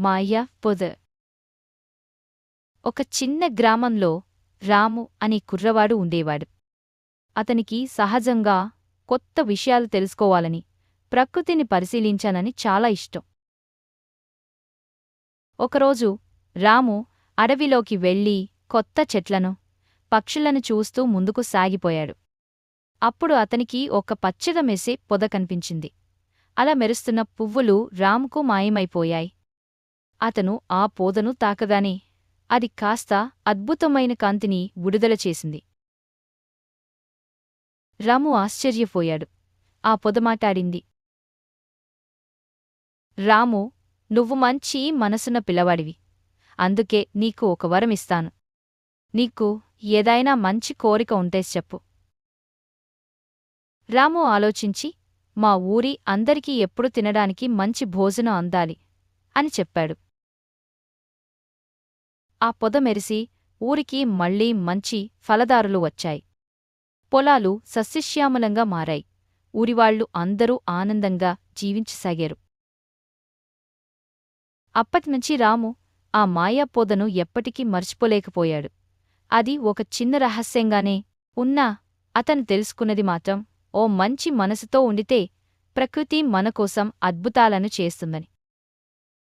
మాయ పొద. ఒక చిన్న గ్రామంలో రాము అనే కుర్రవాడు ఉండేవాడు. అతనికి సహజంగా కొత్త విషయాలు తెలుసుకోవాలని ప్రకృతిని పరిశీలించానని చాలా ఇష్టం. ఒకరోజు రాము అడవిలోకి వెళ్ళి కొత్త చెట్లను పక్షులను చూస్తూ ముందుకు సాగిపోయాడు. అప్పుడు అతనికి ఒక పచ్చగా మెసే పొద కనిపించింది. అలా మెరుస్తున్న పువ్వులు రాముకు మాయమైపోయాయి. అతను ఆ పోదను తాకగానే అది కాస్త అద్భుతమైన కాంతిని విడుదల చేసింది. రాము ఆశ్చర్యపోయాడు. ఆ పొద మాటాడింది రాము నువ్వు మంచి మనసున్న పిల్లవాడివి. అందుకే నీకు ఒక వరమిస్తాను నీకు ఏదైనా మంచి కోరిక ఉంటే చెప్పు. రాము ఆలోచించి మా ఊరి అందరికీ ఎప్పుడు తినడానికి మంచి భోజనం అందాలి అని చెప్పాడు. ఆ పొద మెరిసి ఊరికి మళ్ళీ మంచి ఫలదారులు వచ్చాయి. పొలాలు సస్యశ్యామలంగా మారాయి. ఊరివాళ్ళు అందరూ ఆనందంగా జీవించసాగారు. అప్పటినుంచి రాము ఆ మాయా పొదను ఎప్పటికీ మర్చిపోలేకపోయాడు. అది ఒక చిన్న రహస్యంగానే ఉన్నా అతను తెలుసుకున్నది మాత్రం ఓ మంచి మనసుతో ఉండితే ప్రకృతి మనకోసం అద్భుతాలను చేస్తుందని.